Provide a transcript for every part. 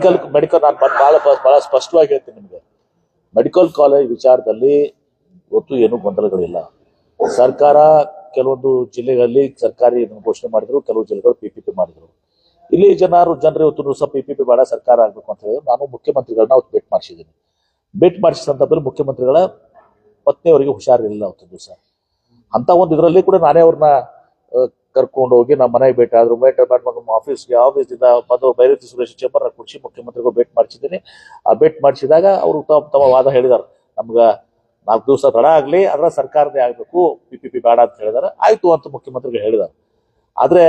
Medical medical ನಾನು ಬಹಳ ಬಹಳ ಸ್ಪಷ್ಟವಾಗಿ ಹೇಳ್ತೀನಿ ನಿಮಗೆ. ಮೆಡಿಕಲ್ ಕಾಲೇಜ್ ವಿಚಾರದಲ್ಲಿ ಗೊತ್ತು ಏನು ಗೊಂದಲಗಳಿಲ್ಲ. ಸರ್ಕಾರ ಕೆಲವೊಂದು ಜಿಲ್ಲೆಗಳಲ್ಲಿ ಸರ್ಕಾರಿ ಘೋಷಣೆ ಮಾಡಿದ್ರು, ಕೆಲವು ಜಿಲ್ಲೆಗಳು ಪಿ ಪಿ ಪಿ ಮಾಡಿದ್ರು. ಇಲ್ಲಿ ಜನರು ಜನರು ಇವತ್ತು ಸಹ ಪಿ ಪಿ ಪಿ ಬೇಡ, ಸರ್ಕಾರ ಆಗ್ಬೇಕು ಅಂತ ಹೇಳಿದ್ರು. ನಾನು ಮುಖ್ಯಮಂತ್ರಿಗಳನ್ನ ಅವತ್ತು ಭೇಟಿ ಮಾಡಿಸಿದ್ದೀನಿ. ಭೇಟಿ ಮಾಡಿಸಿದ ಸಂದರ್ಭದಲ್ಲಿ ಮುಖ್ಯಮಂತ್ರಿಗಳ ಪತ್ನಿಯವರಿಗೆ ಹುಷಾರಿರಲಿಲ್ಲ ಅವತ್ತು ದಿವಸ. ಅಂತ ಒಂದು ಇದರಲ್ಲಿ ಕೂಡ ನಾನೇ ಅವ್ರನ್ನ ಕರ್ಕೊಂಡು ಹೋಗಿ ನಮ್ಮ ಮನೆಗೆ ಭೇಟಿ ಆದ್ರು. ಭೇಟಿ ಮಾಡಿ ಆಫೀಸ್ಗೆ ಆಫೀಸಿಂದ ಬಂದು ಬೈರತಿ ಸುರೇಶ್ ಚೇಂಬರ್ ಕುಡಿಸಿ ಮುಖ್ಯಮಂತ್ರಿಗೂ ಭೇಟಿ ಮಾಡಿಸಿದ್ದೀನಿ. ಆ ಭೇಟಿ ಮಾಡಿಸಿದಾಗ ಅವರು ತಮ್ಮ ತಮ್ಮ ವಾದ ಹೇಳಿದಾರೆ. ನಮ್ಗ ನಾಲ್ಕು ದಿವಸ ತಡ ಆಗಲಿ, ಅದರ ಸರ್ಕಾರದೇ ಆಗಬೇಕು ಪಿ ಪಿ ಪಿ ಬೇಡ ಅಂತ ಹೇಳಿದಾರೆ. ಆಯ್ತು ಅಂತ ಮುಖ್ಯಮಂತ್ರಿಗೆ ಹೇಳಿದಾರೆ. ಆದ್ರೆ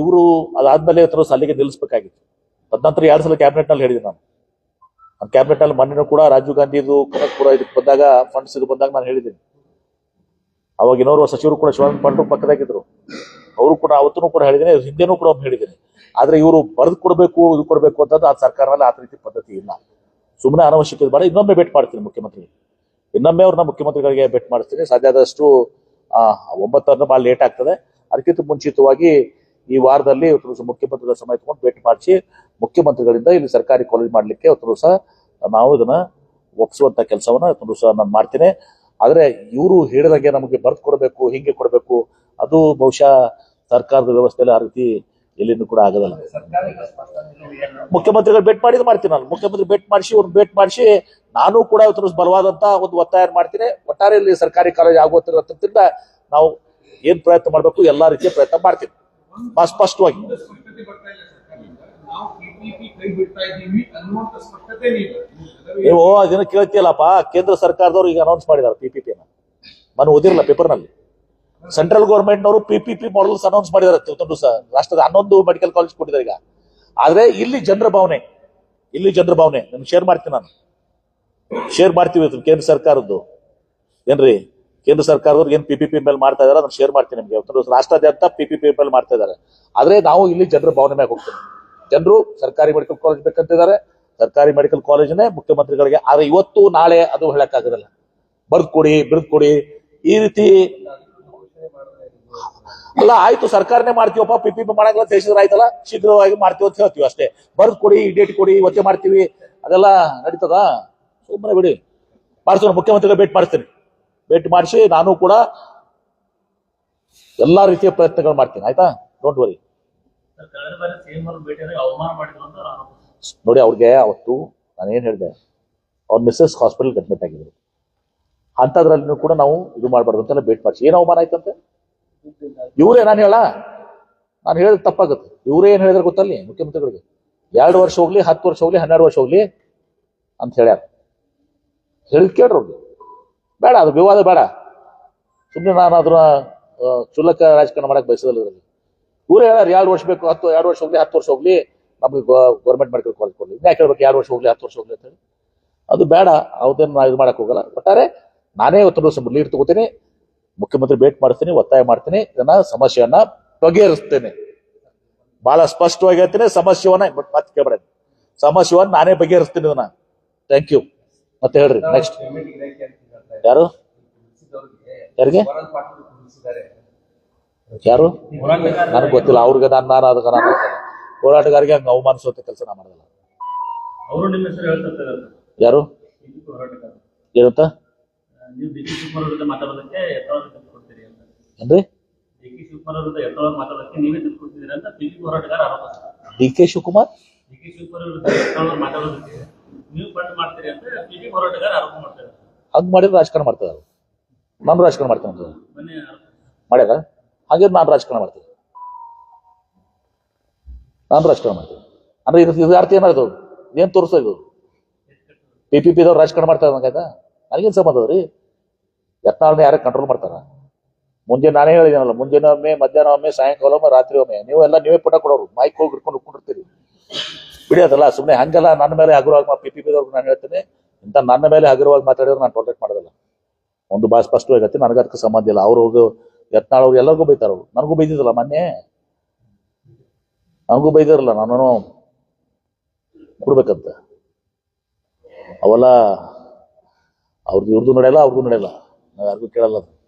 ಇವರು ಅದಾದ್ಮೇಲೆ ಇವತ್ತು ಸಲ್ಲಿಗೆ ನಿಲ್ಲಿಸ್ಬೇಕಾಗಿತ್ತು. ತದನಂತರ ಎರಡು ಸಲ ಕ್ಯಾಬಿನೆಟ್ನಲ್ಲಿ ಹೇಳಿದ್ದೀನಿ ನಾನು. ಕ್ಯಾಬಿನೆಟ್ನಲ್ಲಿ ಮೊನ್ನೆ ಕೂಡ ರಾಜೀವ್ ಗಾಂಧಿದು ಕನಕಪುರ ಇದಕ್ಕೆ ಬಂದಾಗ ಫಂಡ್ಸ್ ಇದು ಬಂದಾಗ ನಾನು ಹೇಳಿದ್ದೀನಿ. ಅವಾಗ ಇನ್ನೋರ್ವ ಸಚಿವರು ಕೂಡ ಶಿವಾನಂದ ಪಾಟೀಲ್ ಪಕ್ಕದಾಗಿದ್ರು. ಅವರು ಕೂಡ ಅವತ್ತೂ ಕೂಡ ಹೇಳಿದ್ದೀನಿ, ಹಿಂದೆನೂ ಕೂಡ ಹೇಳಿದ್ದೀನಿ. ಆದರೆ ಇವರು ಬರೆದು ಕೊಡಬೇಕು, ಇದು ಕೊಡಬೇಕು ಅಂತಂದ್ರೆ ಆ ಸರ್ಕಾರದಲ್ಲಿ ಆ ರೀತಿ ಪದ್ಧತಿ ಇಲ್ಲ. ಸುಮ್ಮನೆ ಅನವಶ್ಯಕ ಬೇಡ, ಇನ್ನೊಮ್ಮೆ ಭೇಟಿ ಮಾಡ್ತೀನಿ ಮುಖ್ಯಮಂತ್ರಿ ಇನ್ನೊಮ್ಮೆ ಅವ್ರನ್ನ ಮುಖ್ಯಮಂತ್ರಿಗಳಿಗೆ ಭೇಟಿ ಮಾಡ್ತೀನಿ ಸಾಧ್ಯ ಆದಷ್ಟು ಒಂಬತ್ತರಿಂದ ಭಾಳ ಲೇಟ್ ಆಗ್ತದೆ. ಅದಕ್ಕಿಂತ ಮುಂಚಿತವಾಗಿ ಈ ವಾರದಲ್ಲಿ ಇವತ್ತು ಮುಖ್ಯಮಂತ್ರಿಗಳ ಸಮಯ ತಗೊಂಡು ಭೇಟಿ ಮಾಡಿಸಿ, ಮುಖ್ಯಮಂತ್ರಿಗಳಿಂದ ಇಲ್ಲಿ ಸರ್ಕಾರಿ ಕಾಲೇಜ್ ಮಾಡಲಿಕ್ಕೆ ಇವತ್ತು ಸಹ ನಾವು ಇದನ್ನ ಒಪ್ಪಿಸುವಂತ ಕೆಲಸವನ್ನ ಇವತ್ತು ಸಹ ನಾನು ಮಾಡ್ತೀನಿ. ಆದರೆ ಇವರು ಹೇಳಿದಾಗೆ ನಮಗೆ ಬರ್ದು ಕೊಡಬೇಕು, ಹಿಂಗೆ ಕೊಡಬೇಕು ಅದು ಬಹುಶಃ ಸರ್ಕಾರದ ವ್ಯವಸ್ಥೆಯಲ್ಲಿ ಆ ರೀತಿ ಎಲ್ಲಿನೂ ಕೂಡ ಆಗದಲ್ಲ. ಮುಖ್ಯಮಂತ್ರಿಗಳು ಭೇಟಿ ಮಾಡಿದ್ ಮಾಡ್ತೀನಿ ನಾನು. ಮುಖ್ಯಮಂತ್ರಿ ಭೇಟಿ ಮಾಡಿಸಿ ಅವ್ರನ್ನ ಭೇಟಿ ಮಾಡಿಸಿ, ನಾನು ಕೂಡ ಬಲವಾದಂತ ಒಂದು ಒತ್ತಾಯ ಮಾಡ್ತೀನಿ. ಒಟ್ಟಾರೆ ಇಲ್ಲಿ ಸರ್ಕಾರಿ ಕಾಲೇಜ್ ಆಗುತ್ತಿರೋದ್ರಿಂದ ನಾವು ಏನ್ ಪ್ರಯತ್ನ ಮಾಡಬೇಕು, ಎಲ್ಲಾ ರೀತಿಯ ಪ್ರಯತ್ನ ಮಾಡ್ತೀನಿ. ಸ್ಪಷ್ಟವಾಗಿ. ಒಂದು ನೀವು ಅದನ್ನ ಕೇಳ್ತೀಯಲ್ಲಪ್ಪ, ಕೇಂದ್ರ ಸರ್ಕಾರದವ್ರು ಈಗ ಅನೌನ್ಸ್ ಮಾಡಿದಾರೆ ಪಿಪಿಪಿ ನಾನು ಓದಿರಲ್ಲ ಪೇಪರ್ನಲ್ಲಿ ಸೆಂಟ್ರಲ್ ಗೌರ್ಮೆಂಟ್ನವರು ಪಿಪಿಪಿ ಮಾಡಲ್ಸ್ ಅನೌನ್ಸ್ ಮಾಡಿದಾರೆ ಸರ್. ರಾಷ್ಟ್ರದ ಹನ್ನೊಂದು ಮೆಡಿಕಲ್ ಕಾಲೇಜ್ ಕೊಟ್ಟಿದ್ದಾರೆ ಈಗ. ಆದ್ರೆ ಇಲ್ಲಿ ಜನರ ಭಾವನೆ, ಇಲ್ಲಿ ಜನರ ಭಾವನೆ ನಿಮ್ಗೆ ಶೇರ್ ಮಾಡ್ತೀನಿ ನಾನು. ಶೇರ್ ಮಾಡ್ತೀವಿ ಕೇಂದ್ರ ಸರ್ಕಾರದ್ದು. ಏನ್ರಿ? ಕೇಂದ್ರ ಸರ್ಕಾರದವ್ರು ಏನ್ ಪಿ ಪಿ ಪಿ ಮೇಲೆ ಮಾಡ್ತಾ ಇದಾರೆ, ಅದನ್ನ ಶೇರ್ ಮಾಡ್ತೀನಿ ನಿಮ್ಗೆ. ರಾಷ್ಟ್ರಾದ್ಯಂತ ಪಿ ಪಿ ಪಿ ಮೇಲೆ ಮಾಡ್ತಾ ಇದಾರೆ. ಆದ್ರೆ ನಾವು ಇಲ್ಲಿ ಜನರ ಭಾವನೆ ಮ್ಯಾಗ ಹೋಗ್ತೀವಿ. ಜನರು ಸರ್ಕಾರಿ ಮೆಡಿಕಲ್ ಕಾಲೇಜ್ ಬೇಕಂತಿದ್ದಾರೆ. ಸರ್ಕಾರಿ ಮೆಡಿಕಲ್ ಕಾಲೇಜ್ನೇ ಮುಖ್ಯಮಂತ್ರಿಗಳಿಗೆ, ಆದ್ರೆ ಇವತ್ತು ನಾಳೆ ಅದು ಹೇಳಕ್ಕಾಗೋದಿಲ್ಲ. ಬರ್ದ್ ಕೊಡಿ, ಬಿರ್ದ್ ಕೊಡಿ. ಈ ರೀತಿ ಅಲ್ಲ, ಆಯ್ತು, ಸರ್ಕಾರನೇ ಮಾಡ್ತೀವಪ್ಪ, ಪಿ ಪಿ ಮಾಡಂಗಿಲ್ಲ ದೇಶದ ಆಯ್ತಲ್ಲ, ಶೀಘ್ರವಾಗಿ ಮಾಡ್ತೀವಿ ಅಂತ ಹೇಳ್ತೀವಿ ಅಷ್ಟೇ. ಬರ್ದ್ ಕೊಡಿ ಡೇಟ್ ಕೊಡಿ, ಒತ್ತೆ ಮಾಡ್ತೀವಿ. ಅದೆಲ್ಲ ನಡೀತದ? ಸುಮ್ಮನೆ ಬಿಡಿ. ಮಾಡಿಸೋಣ, ಮುಖ್ಯಮಂತ್ರಿಗಳು ಭೇಟಿ ಮಾಡಿಸ್ತೀನಿ. ಭೇಟಿ ಮಾಡಿಸಿ, ನಾನು ಕೂಡ ಎಲ್ಲಾ ರೀತಿಯ ಪ್ರಯತ್ನಗಳು ಮಾಡ್ತೀನಿ. ಆಯ್ತಾ? ಡೋಂಟ್ ವರಿ ನೋಡಿ, ಅವ್ರಿಗೆ ಅವತ್ತು ನಾನು ಏನ್ ಹೇಳಿದೆ, ಅವ್ರ ಮಿಸ್ಸಸ್ ಹಾಸ್ಪಿಟಲ್ ಅಡ್ಮಿಟ್ ಆಗಿದ್ರು. ಅಂಥದ್ರಲ್ಲೂ ಕೂಡ ನಾವು ಇದು ಮಾಡಬಾರ್ದು ಅಂತೆಲ್ಲ ಭೇಟಿ ಮಾಡಿಸಿ. ಏನು ಅವಮಾನ ಆಯ್ತಂತೆ? ಇವರೇ ನಾನು ಹೇಳ, ನಾನು ಹೇಳಿದ್ ತಪ್ಪಾಗುತ್ತೆ. ಇವರೇ ಏನು ಹೇಳಿದ್ರೆ ಗೊತ್ತಲ್ಲಿ ಮುಖ್ಯಮಂತ್ರಿಗಳಿಗೆ? ಎರಡು ವರ್ಷ ಹೋಗ್ಲಿ, ಹತ್ತು ವರ್ಷ ಹೋಗ್ಲಿ, ಹನ್ನೆರಡು ವರ್ಷ ಹೋಗ್ಲಿ ಅಂತ ಹೇಳ್ಯಾರ. ಹೇಳಿದ್ ಕೇಳ್ರಿ ಅವ್ರಿಗೆ. ಬೇಡ, ಅದು ವಿವಾದ ಬೇಡ. ಸುಮ್ಮನೆ ನಾನು ಅದನ್ನ ಚುಲಕ ರಾಜಕಾರಣ ಮಾಡಕ್ ಬಯಸೋದಿಲ್ಲ ಇದ್ರಲ್ಲಿ. ಇವರೇ ಹೇಳ್ಯಾರ, ಎರಡು ವರ್ಷ ಬೇಕು, ಹತ್ತು, ಎರಡು ವರ್ಷ ಹೋಗ್ಲಿ, ಹತ್ತು ವರ್ಷ ಹೋಗ್ಲಿ, ನಮಗೆ ಗೌರ್ಮೆಂಟ್ ಮೆಡಿಕಲ್ ಕಾಲೇಜ್ ಕೊಡ್ಲಿ. ಇನ್ಯಾಕೆ ಹೇಳ್ಬೇಕು, ಎರಡು ವರ್ಷ ಹೋಗ್ಲಿ, ಹತ್ತು ವರ್ಷ ಹೋಗ್ಲಿ ಅಂತ ಹೇಳಿ. ಅದು ಬೇಡ ಅವತ್ತೇನು ನಾ ಇದು ಮಾಡಕ್ ಹೋಗಲ್ಲ. ಒಟ್ಟಾರೆ ನಾನೇ ದಿವಸ ಲೀಡ್ ತಗೋತೀನಿ. ಮುಖ್ಯಮಂತ್ರಿ ಭೇಟಿ ಮಾಡ್ತೀನಿ ಒತ್ತಾಯ ಮಾಡ್ತೀನಿ ಇದನ್ನ ಸಮಸ್ಯೆಯನ್ನ ಬಗೆಹರಿಸ್ತೇನೆ. ಬಹಳ ಸ್ಪಷ್ಟವಾಗಿ ಹೇಳ್ತೀನಿ ಸಮಸ್ಯೆವನ್ನ ಬಟ್ ಮತ್ತೆ ಕೇಳಬೇಡ. ಸಮಸ್ಯೆವನ್ನ ನಾನೇ ಬಗೆಹರಿಸ್ತೀನಿ ಇದನ್ನ. ಥ್ಯಾಂಕ್ ಯು ಮತ್ತೆ ಹೇಳ್ರಿ ನೆಕ್ಸ್ಟ್ ಯಾರು? ಯಾರಿಗೆ? ಯಾರು? ನನಗ್ ಗೊತ್ತಿಲ್ಲ ಅವ್ರಿಗೆ ನಾನು ನಾನು ಅದಕ್ಕೆ ನಾನು ಹೋರಾಟಗಾರಿಗೆ ಹಂಗೆ ಅವಮಾನಿಸುವಂತ ಕೆಲಸ ನಾ ಮಾಡೋದಿಲ್ಲ. ಅವರು ನಿಮ್ಮ ಹೆಸರು ಹೇಳ್ತಿರ್ತಾರೆ ಯಾರು? ಏನಂತ? ನೀವು ಡಿ ಕೆ ಶಿವಕುಮಾರ್ ವಿರುದ್ಧ ಮಾತಾಡೋದಕ್ಕೆ ಎತ್ತಳ ಕೊಡ್ತೀರಿ ಅಂತ. ಏನ್ರಿ ಡಿ ಕೆ ಶಿವಕುಮಾರ್ ವಿರುದ್ಧ ಎತ್ತಳ ಮಾತಾಡೋದಕ್ಕೆ ನೀವೇ ಕೊಡ್ತಿದ್ದೀರಿ ಅಂತ ಬಿಜೆಪಿ ಹೋರಾಟಗಾರ ಆರೋಪ D K Shivakumar? D K Shivakumar ವಿರುದ್ಧ ಎತ್ತಳ ಮಾತಾಡೋದಕ್ಕೆ ನೀವು ಫಂಡ್ ಮಾಡ್ತೀರಿ ಅಂತ ಬಿಜೆಪಿ ಹೋರಾಟಗಾರ ಆರೋಪ ಮಾಡ್ತಾರೆ. ಹಂಗ್ ಮಾಡಿದ್ರೆ ರಾಜಕಾರಣ ಮಾಡ್ತಾರೆ. ನಾನು ರಾಜಕಾರಣ ಮಾಡ್ತೇನೆ ಅಂತ. ಮಾಡ್ಯಾರ? ಹಾಗೆ ನಾನು ರಾಜಕಾರಣ ಮಾಡ್ತೀನಿ. ನಾನು ರಾಜಕಾರಣ ಮಾಡ್ತೀನಿ. ಅಂದ್ರೆ ಇದು ಇದು ಅರ್ಥ ಏನಾದ್ರು ಏನ್ ತೋರಿಸ್ತಾ ಇದು ಪಿ ಪಿ ಪಿದವ್ರು ರಾಜಕಾರಣ ಮಾಡ್ತಾರೆ ನನಗೇನು ಸಂಬಂಧ ರೀ ಯತ್ನಾಳನ್ನ ಯಾರು ಕಂಟ್ರೋಲ್ ಮಾಡ್ತಾರ? ಮುಂಜೆ ನಾನೇ ಹೇಳಿದ್ದೀನಲ್ಲ ಮುಂಜಾನೆ ಒಮ್ಮೆ, ಮಧ್ಯಾಹ್ನ ಒಮ್ಮೆ, ಸಾಯಂಕಾಲ ಒಮ್ಮೆ, ರಾತ್ರಿ ಒಮ್ಮೆ ನೀವು ಎಲ್ಲ ನೀವೇ ಪುಟ ಕೊಡೋರು ಮೈಕ್ ಹೋಗಿ ಹಿಡ್ಕೊಂಡು ಹಿಡ್ಕೊಂಡಿರ್ತೀರಿ ಬಿಡಿಯೋದಲ್ಲ ಸುಮ್ಮನೆ ಹಂಗೆಲ್ಲ ನನ್ನ ಮೇಲೆ ಹಗುರವಾಗಿ ಪಿ ಪಿ ಪಿದವ್ರಿಗೆ ನಾನು ಹೇಳ್ತೀನಿ ಇಂಥ ನನ್ನ ಮೇಲೆ ಹಗುರವಾಗಿ ಮಾತಾಡಿದ್ರೆ ನಾನು ಟೋಲೆಟ್ ಮಾಡೋದಿಲ್ಲ. ಒಂದು ಭಾಳ ಸ್ಪಷ್ಟವಾಗಿ ಆಗತ್ತೆ, ನನಗೆ ಅದಕ್ಕೆ ಸಂಬಂಧ ಇಲ್ಲ. ಅವ್ರು ಯತ್ನಾಳವ್ರು ಎಲ್ಲರಿಗೂ ಬೈತಾರ ಅವ್ರು. ನನಗೂ ಬೈದಿದ್ದಲ್ಲ ಮೊನ್ನೆ? ನನಗೂ ಬೈದಿರಲ್ಲ ನಾನು ಕೊಡ್ಬೇಕಂತ. ಅವೆಲ್ಲ ಅವ್ರದ್ದು ಇವ್ರದ್ದು ನಡೆಯಲ್ಲ ಅವ್ರಿಗೂ ನಡೆಯಲ್ಲ. ಯಾರಿಗೂ ಕೇಳಲ್ಲ ಅದು.